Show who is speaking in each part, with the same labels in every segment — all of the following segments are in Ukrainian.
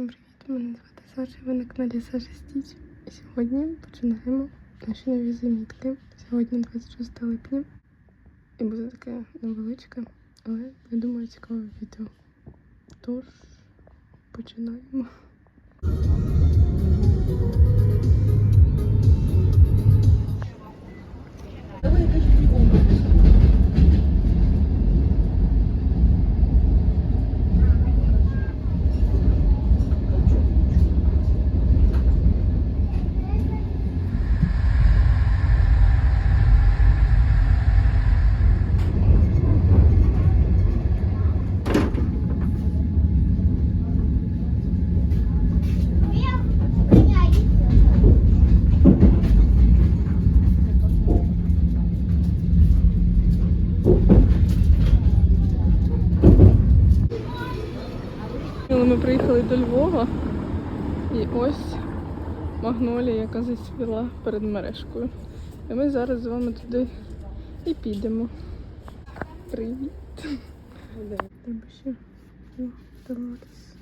Speaker 1: Всім привіт! Мене звати Саша, ви на каналі Саша Стіч. І сьогодні починаємо наші нові замітки. Сьогодні 26 липня. І буде таке невеличке, але я думаю цікаве відео. Тож починаємо. Приїхали до Львова і ось магнолія, яка зацвіла перед мережкою. І ми зараз з вами туди і підемо. Привіт! Треба ще вдаватись.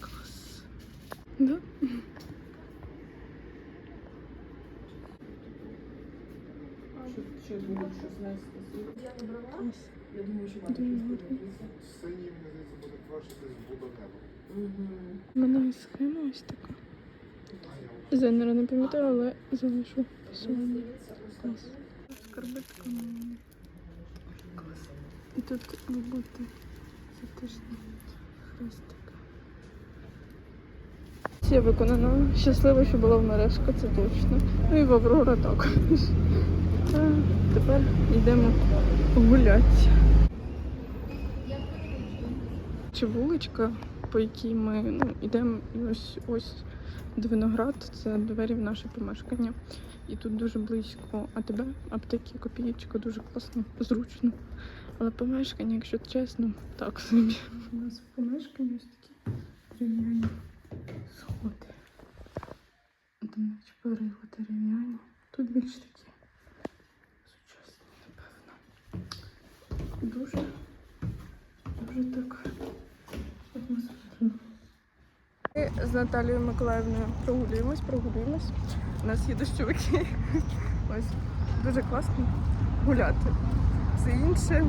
Speaker 1: Клас. Да?
Speaker 2: Ще думаю, що знаєш,
Speaker 1: Клас.
Speaker 2: Я думаю, що
Speaker 1: Дуже гарно.
Speaker 3: Синій, мені здається, буде краще десь буде небо.
Speaker 1: Мене схема ось така. Зенера не пам'ятаю, але залишу посилання. Клас. Скарбетка. І тут роботи затишні хрестик. Все виконано. Щаслива, що була в мережка, це точно. Ну і в Аврора також. А тепер йдемо гуляти. Чи вуличка, по якій ми ну, йдемо і ось ось до виноград, це двері в наше помешкання. І тут дуже близько АТБ, аптеки, копієчка, дуже класно, зручно. Але помешкання, якщо чесно, так собі. У нас в помешканні ось такі дерев'яні сходи. Там наче перила дерев'яні. Тут більш такі сучасні, напевно. Дуже, дуже так атмосферно. Ми з Наталією Миколаївною прогулюємось, прогулюємось. У нас є дощовики. Ось дуже класно гуляти. Все інше,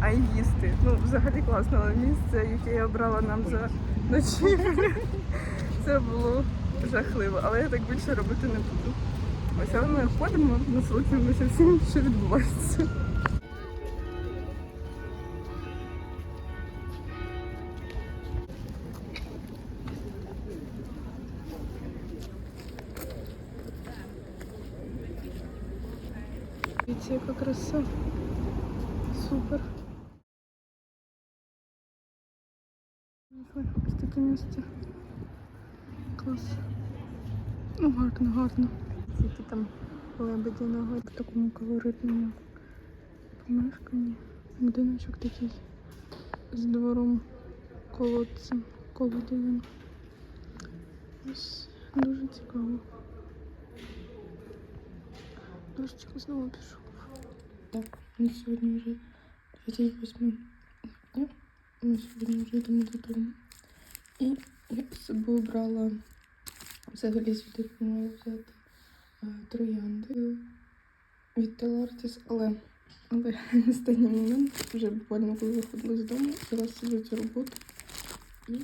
Speaker 1: а й їсти. Ну, взагалі класно, але місце, яке я обрала нам за ночівлю, це було жахливо. Але я так більше робити не буду. Ось але ми ходимо, насолоджуємося всім, що відбувається. Дивіться, яка краса. Супер. Ось таке місце. Клас. Ну, гарно, гарно. Які там лебеді ногою в такому колоритному помешканні. Будиночок такий з двором колодцем, колодою. Ось дуже цікаво. Дощик знову пішов. Так, ми сьогодні вже 28 липня. Ми сьогодні вже йдемо додому. І я з собою брала взагалі сюди маю взяти е, троянди від Телартіс, але, але останній момент, вже буквально коли виходила з дому, взяла собі цю роботу і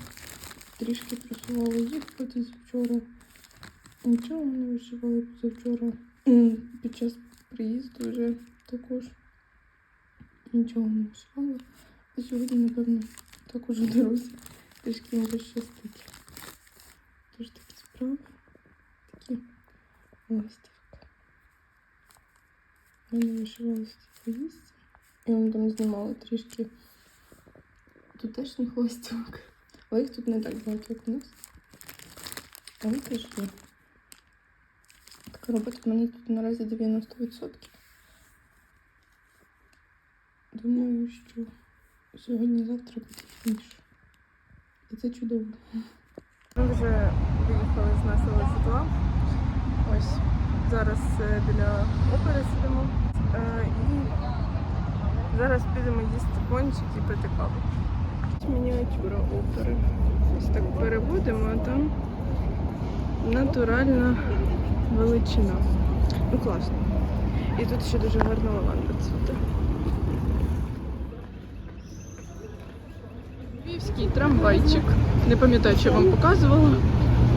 Speaker 1: трішки просувала їх потім вчора. Нічого не вишивала позавчора. Під час приїзду вже також нічого не вишивала. А сьогодні, напевно, також у дорозі трішки може щастить. Тож такі справи. Такі ластівки. Я не вишивала ці поїздці. Я вам там знімала трішки тутешніх ластівок. Але їх тут не так багато, як у нас. Але теж є. Така робота в мене тут наразі 90%. Думаю, що сьогодні-завтра буде інше. І це чудово. Ми вже виїхали з нашого житла. Ось зараз е, біля опери сидимо. Е, І зараз підемо їсти пончик і пити каву. Мініатюра опери. Ось так переводимо, а там натуральна величина. Ну класно. І тут ще дуже гарна лаванда цвіте. Львівський трамвайчик. Не пам'ятаю, чи я вам показувала.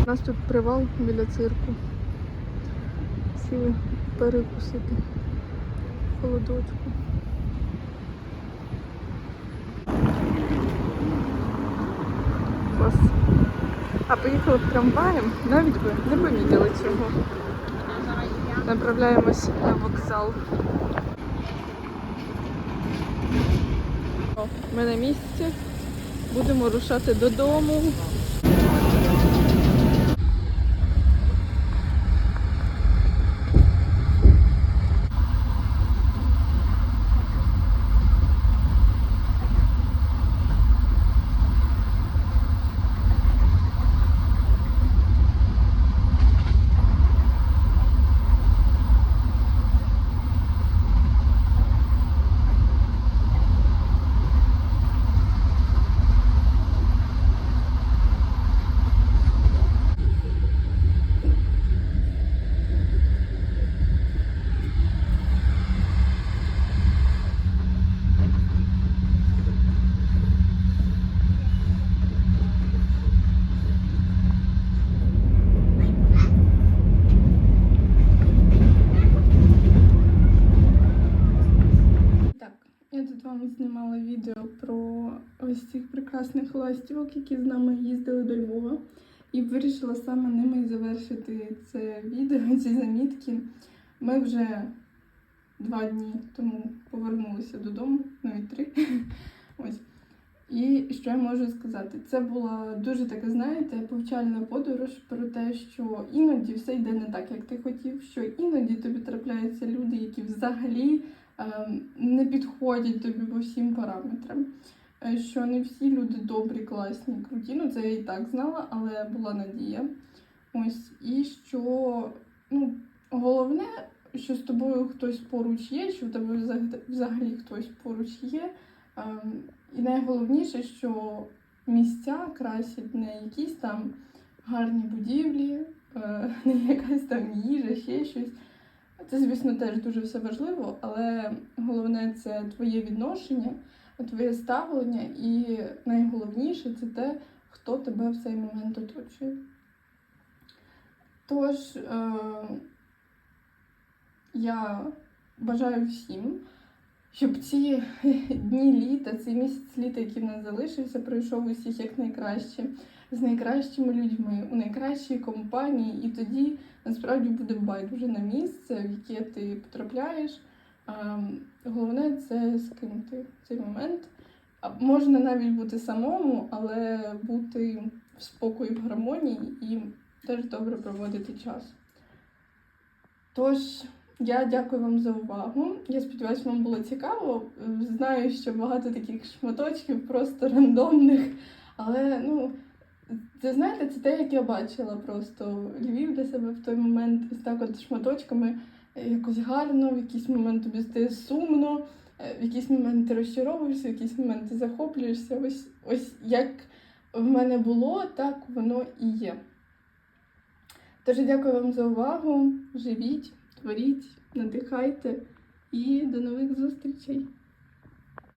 Speaker 1: У нас тут привал біля цирку. Сіли перекусити холодочку. Клас. А поїхали трамваєм, навіть би не помітили цього. Направляємось на вокзал. Ми на місці. Будемо рушати додому. Так, я тут вам знімала відео про ось цих прекрасних ластівок, які з нами їздили до Львова. І вирішила саме ними завершити це відео, ці замітки. Ми вже два дні тому повернулися додому, навіть три. Ось. І що я можу сказати? Це була дуже така, знаєте, повчальна подорож про те, що іноді все йде не так, як ти хотів, що іноді тобі трапляються люди, які взагалі ем, не підходять тобі по всім параметрам. Е, Що не всі люди добрі, класні, круті. Ну це я і так знала, але була надія. Ось і що ну, головне, що з тобою хтось поруч є, що в тебе взагалі хтось поруч є. Ем, І найголовніше, що місця красять не якісь там гарні будівлі, е, не якась там їжа, ще щось. Це, звісно, теж дуже все важливо, але головне це твоє відношення, твоє ставлення, і найголовніше це те, хто тебе в цей момент оточує. Тож е, я бажаю всім, щоб ці дні літа, цей місяць літа, який в нас залишився, пройшов усіх якнайкраще, з найкращими людьми, у найкращій компанії, і тоді насправді буде байдуже на місце, в яке ти потрапляєш. А, головне це з ким ти в цей момент. Можна навіть бути самому, але бути в спокої, в гармонії і теж добре проводити час. Тож, я дякую вам за увагу. Я сподіваюся, вам було цікаво. Знаю, що багато таких шматочків, просто рандомних, але ну. Це знаєте, це те, як я бачила просто Львів для себе в той момент, ось так от шматочками якось гарно, в якийсь момент тобі стає сумно, е, в якийсь момент ти розчаровуєшся, в якийсь момент ти захоплюєшся. Ось, ось як в мене було, так воно і є. Тож дякую вам за увагу. Живіть, творіть, надихайте і до нових зустрічей!